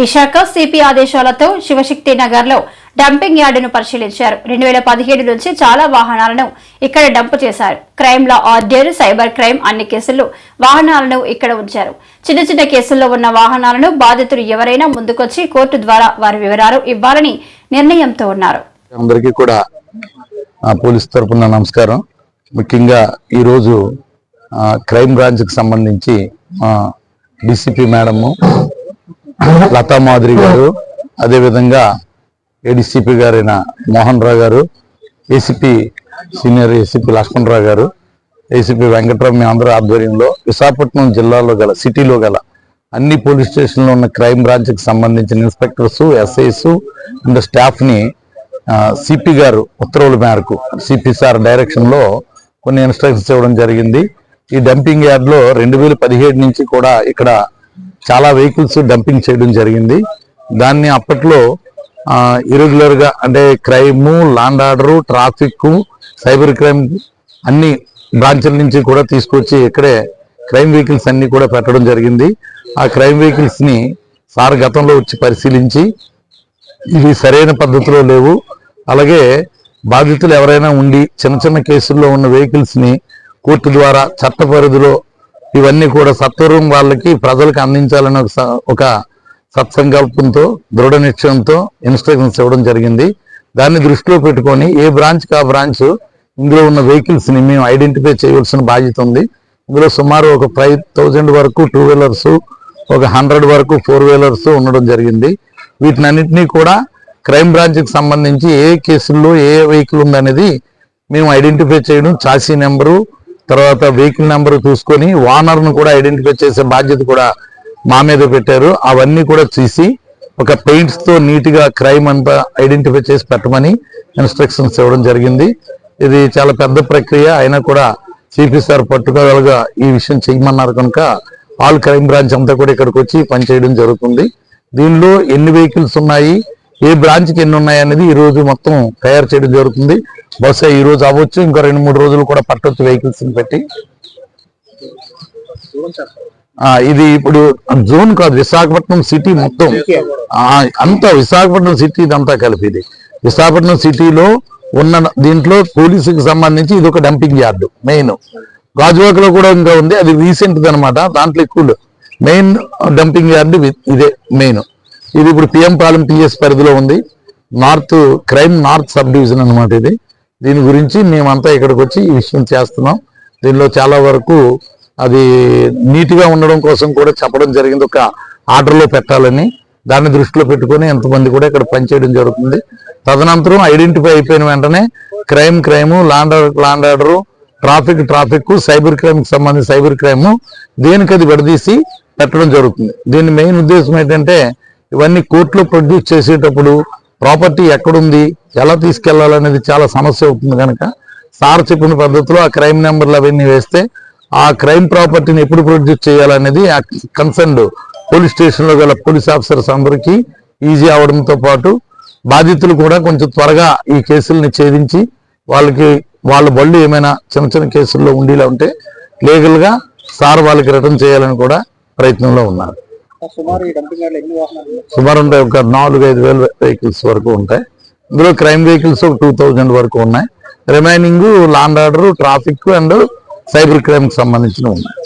Visakha CP ఆదేశాలతో శివశక్తి నగర్లో dumping యార్డును పరిశీలించారు. రెండు వేల పదిహేడు నుంచి చాలా వాహనాలను ఇక్కడ డంప్ చేశారు. Crime law order cyber crime అన్ని కేసుల్లో వాహనాలను ఇక్కడ ఉంచారు. చిన్న చిన్న కేసుల్లో ఉన్న వాహనాలను బాధితులు ఎవరైనా ముందుకొచ్చి కోర్టు ద్వారా వారి వివరాలు ఇవ్వాలని నిర్ణయంతో ఉన్నారు. అందరికీ కూడా పోలీస్ తరఫున నమస్కారం. ముఖ్యంగా ఈరోజు ఆ, క్రైమ్ బ్రాంచ్కి సంబంధించి డిసిపి మేడము లతా మాదిరి గారు అదేవిధంగా ఏడీసీపీ గారైన మోహన్ రావు గారు ఏసీపీ సీనియర్ ఏసీపీ లక్ష్మణరావు గారు ఏసీపీ వెంకటరావు మీ అందరూ ఆధ్వర్యంలో విశాఖపట్నం జిల్లాలో గల సిటీలో గల అన్ని పోలీస్ స్టేషన్లో ఉన్న క్రైమ్ బ్రాంచ్కి సంబంధించిన ఇన్స్పెక్టర్స్ ఎస్ఐస్ అండ్ స్టాఫ్ని సిపి గారు ఉత్తర్వుల మేరకు సిపి సార్ డైరెక్షన్లో కొన్ని ఇన్స్ట్రక్షన్స్ ఇవ్వడం జరిగింది. ఈ డంపింగ్ యార్డ్లో రెండు వేల పదిహేడు నుంచి కూడా ఇక్కడ చాలా వెహికల్స్ డంపింగ్ చేయడం జరిగింది. దాన్ని అప్పట్లో ఇరెగ్యులర్గా అంటే crime law and order traffic cyber crime అన్ని బ్రాంచ్ల నుంచి కూడా తీసుకొచ్చి ఇక్కడే క్రైమ్ వెహికల్స్ అన్ని కూడా పెట్టడం జరిగింది. ఆ క్రైమ్ వెహికల్స్ని సార్ గతంలో వచ్చి పరిశీలించి ఇవి సరైన పద్ధతిలో లేవు. అలాగే బాధితులు ఎవరైనా ఉండి చిన్న చిన్న కేసుల్లో ఉన్న వెహికల్స్ని కోర్టు ద్వారా చట్ట పరిధిలో ఇవన్నీ కూడా సత్వరం వాళ్ళకి ప్రజలకు అందించాలని ఒక స- ఒక సత్సంకల్పంతో దృఢ నిశ్చయంతో ఇన్స్ట్రక్షన్స్ ఇవ్వడం జరిగింది. దాన్ని దృష్టిలో పెట్టుకొని ఏ బ్రాంచ్కి ఆ బ్రాంచ్ ఇందులో ఉన్న వెహికల్స్ని మేము ఐడెంటిఫై చేయవలసిన బాధ్యత ఉంది. ఇందులో సుమారు ఒక ఫైవ్ థౌజండ్ వరకు టూ వీలర్స్ ఒక హండ్రెడ్ వరకు ఫోర్ వీలర్స్ ఉండడం జరిగింది. వీటినన్నింటినీ కూడా క్రైమ్ బ్రాంచ్కి సంబంధించి ఏ కేసుల్లో ఏ వెహికల్ ఉందనేది మేము ఐడెంటిఫై చేయడం చాసీ నెంబరు తర్వాత వెహికల్ నెంబర్ చూసుకొని ఓనర్ను కూడా ఐడెంటిఫై చేసే బాధ్యత కూడా మా మీద పెట్టారు. అవన్నీ కూడా చూసి ఒక పెయింట్స్తో క్రైమ్ అంతా ఐడెంటిఫై చేసి పెట్టమని ఇన్స్ట్రక్షన్స్ ఇవ్వడం జరిగింది. ఇది చాలా పెద్ద ప్రక్రియ. అయినా కూడా సిపి సార్ పట్టుకోగలగా ఈ విషయం చేయమన్నారు కనుక ఆల్ క్రైమ్ బ్రాంచ్ అంతా కూడా ఇక్కడికి వచ్చి పనిచేయడం జరుగుతుంది. దీనిలో ఎన్ని వెహికల్స్ ఉన్నాయి? ఏ బ్రాంచ్కి ఎన్ని ఉన్నాయి అనేది ఈ రోజు మొత్తం తయారు చేయడం జరుగుతుంది. బహుశా ఈ రోజు అవ్వచ్చు ఇంకో రెండు మూడు రోజులు కూడా పట్టొచ్చు వెహికల్స్ పెట్టి ఇది ఇప్పుడు జోన్ కాదు విశాఖపట్నం సిటీ మొత్తం. అంతా విశాఖపట్నం సిటీ ఇదంతా కలిపి ఇది. విశాఖపట్నం సిటీలో ఉన్న దీంట్లో పోలీసుకి సంబంధించి ఇది ఒక డంపింగ్ యార్డు మెయిన్. గాజువాకలో కూడా ఇంకా ఉంది అది రీసెంట్ది అనమాట దాంట్లో ఎక్కువ మెయిన్ డంపింగ్ యార్డు ఇదే మెయిన్. ఇది ఇప్పుడు పిఎం పాలెం పిఎస్ పరిధిలో ఉంది. North crime north sub division అనమాట ఇది. దీని గురించి మేమంతా ఇక్కడికి వచ్చి ఈ విషయం చేస్తున్నాం. దీనిలో చాలా వరకు అది నీట్గా ఉండడం కోసం కూడా చెప్పడం జరిగింది. ఒక ఆర్డర్లో పెట్టాలని దాన్ని దృష్టిలో పెట్టుకొని ఎంతమంది కూడా ఇక్కడ పనిచేయడం జరుగుతుంది. తదనంతరం ఐడెంటిఫై అయిపోయిన వెంటనే crime crime law and law and order traffic traffic cyber క్రైమ్కి సంబంధించిన సంబంధించి సైబర్ క్రైమ్ దేనికి అది విడదీసి పెట్టడం జరుగుతుంది. దీని మెయిన్ ఉద్దేశం ఏంటంటే ఇవన్నీ కోర్టులో ప్రొడ్యూస్ చేసేటప్పుడు ప్రాపర్టీ ఎక్కడుంది ఎలా తీసుకెళ్ళాలనేది చాలా సమస్య అవుతుంది కనుక సార్ చెప్పిన పద్ధతిలో ఆ క్రైమ్ నెంబర్లు అవన్నీ వేస్తే ఆ క్రైమ్ ప్రాపర్టీని ఎప్పుడు ప్రొడ్యూస్ చేయాలనేది ఆ కన్సర్న్డ్ పోలీస్ స్టేషన్లో గల పోలీస్ ఆఫీసర్స్ అందరికీ ఈజీ అవడంతో పాటు బాధితులు కూడా కొంచెం త్వరగా ఈ కేసుల్ని ఛేదించి వాళ్ళకి వాళ్ళ బళ్ళు ఏమైనా చిన్న చిన్న కేసుల్లో ఉండేలా ఉంటే లీగల్గా సార్ వాళ్ళకి రిటర్న్ చేయాలని కూడా ప్రయత్నంలో ఉన్నారు. సుమారు ఉంటాయి ఒక నాలుగు ఐదు వేల వెహికల్స్ వరకు ఉంటాయి. ఇందులో క్రైమ్ వెహికల్స్ ఒక టూ థౌజండ్ వరకు ఉన్నాయి. Remaining law and order traffic and cyber క్రైమ్కి సంబంధించినవి ఉన్నాయి.